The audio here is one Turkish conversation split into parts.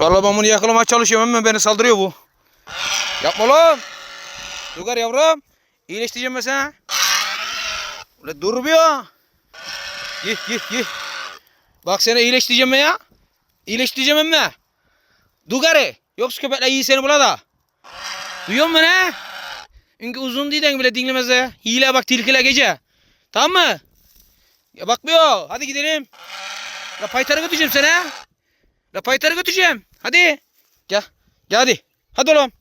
Vallahi ben bunu yakalamaya çalışıyorum ama beni saldırıyor bu. Yapma oğlum. Dur yavrum. İyileştireceğim ben sana. Ulan dur bir ya. Gih gih gih. Bak seni iyileştireceğim ben ya. İyileştireceğim emme. Dugari. Yoksa köpekler iyi seni bula da. Duyuyor musun beni? Çünkü uzun değilden bile dinlemez ya. Hile bak tilkiler gece. Tamam mı? Ya bakmıyor. Hadi gidelim. La paytarı götüreceğim sana. La paytarı götüreceğim. Hadi. Gel. Gel hadi. Hadi oğlum.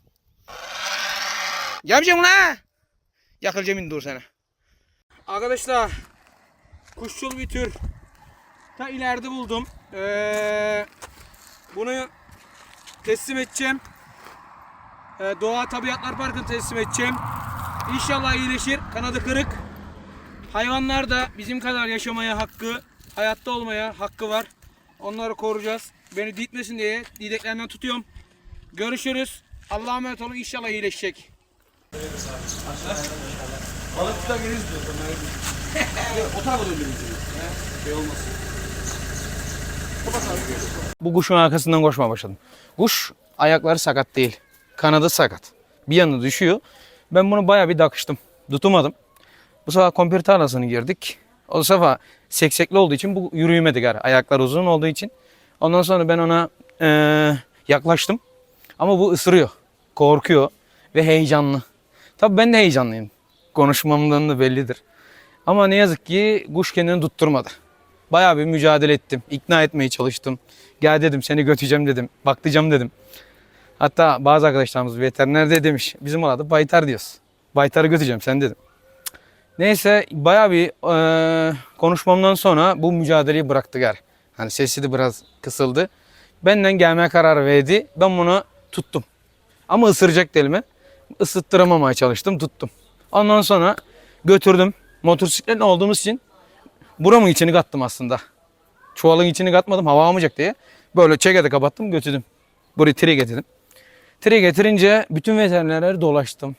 Yapacağım buna. Yakılacağım indi dur sana. Arkadaşlar. Kuşçul bir tür. Ta ileride buldum. Ee, bunu teslim edeceğim. Ee, Doğa Tabiatlar Parkı'nı teslim edeceğim. İnşallah iyileşir. Kanadı kırık. Hayvanlar da bizim kadar yaşamaya hakkı, hayatta olmaya hakkı var. Onları koruyacağız. Beni ditmesin diye dideklerinden tutuyorum. Görüşürüz. Allah'a emanet olun. İnşallah iyileşecek. Balık tutan biriniz diyor. O tarafa döndürün. Şey olmasın. Bu kuşun arkasından koşmaya başladım. Kuş ayakları sakat değil. Kanadı sakat. Bir yanı düşüyor. Ben bunu bayağı bir dakıştım. Tutamadım. Bu sefer kompir tarlasını girdik. O sefer seksekli olduğu için bu yürüyemedi gar. Ayaklar uzun olduğu için. Ondan sonra ben ona eee, yaklaştım. Ama bu ısırıyor. Korkuyor ve heyecanlı. Tabii ben de heyecanlıyım. Konuşmamdan da bellidir. Ama ne yazık ki kuş kendini tutturmadı. Bayağı bir mücadele ettim. İkna etmeye çalıştım. Gel dedim seni götüreceğim dedim. Baklayacağım dedim. Hatta bazı arkadaşlarımız veteriner de demiş. Bizim orada baytar diyoruz. Baytarı götüreceğim sen dedim. Neyse bayağı bir eee, konuşmamdan sonra bu mücadeleyi bıraktı gar. Hani sesi de biraz kısıldı. Benden gelmeye karar verdi. Ben bunu tuttum. Ama ısıracak elime. Isıttıramamaya çalıştım tuttum. Ondan sonra götürdüm. Motosikletle olduğumuz için buramın içini kattım aslında. Çuvalın içini katmadım hava almayacak diye. Böyle çekede kapattım götürdüm. Burayı tire getirdim. Tire getirince bütün veterinerleri dolaştım.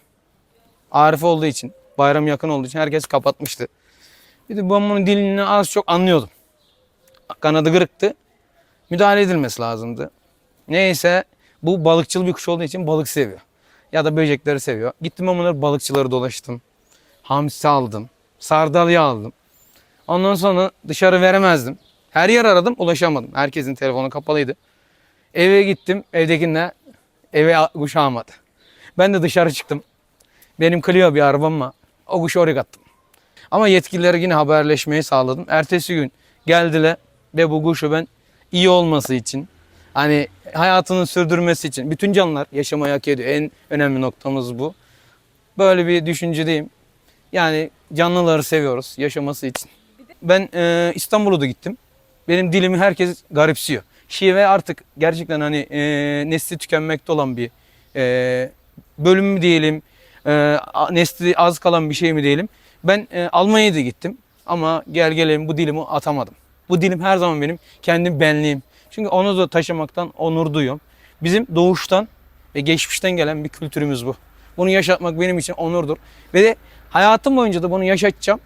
Arif olduğu için, bayram yakın olduğu için herkes kapatmıştı. Bir de ben bunun dilini az çok anlıyordum. Kanadı kırıktı. Müdahale edilmesi lazımdı. Neyse bu balıkçıl bir kuş olduğu için balık seviyor. Ya da böcekleri seviyor. Gittim ben bunları balıkçıları dolaştım. Hamsi aldım. Sardalya aldım. Ondan sonra dışarı veremezdim. Her yer aradım ulaşamadım. Herkesin telefonu kapalıydı. Eve gittim. Evdekiler eve kuş almadı. Ben de dışarı çıktım. Benim Clio bir arabam var. O kuşu oraya kattım. Ama yetkililere yine haberleşmeyi sağladım. Ertesi gün geldiler ve bu kuşu ben iyi olması için hani hayatını sürdürmesi için bütün canlılar yaşamayı hak ediyor. En önemli noktamız bu. Böyle bir düşüncedeyim. Yani canlıları seviyoruz yaşaması için. Ben e, İstanbul'a da gittim. Benim dilimi herkes garipsiyor. Şive artık gerçekten hani e, nesli tükenmekte olan bir e, bölüm mü diyelim, e, nesli az kalan bir şey mi diyelim. Ben e, Almanya'ya da gittim ama gel gelelim bu dilimi atamadım. Bu dilim her zaman benim kendi benliğim. Çünkü onu da taşımaktan onur duyuyorum. Bizim doğuştan ve geçmişten gelen bir kültürümüz bu. Bunu yaşatmak benim için onurdur. Ve de hayatım boyunca da bunu yaşatacağım.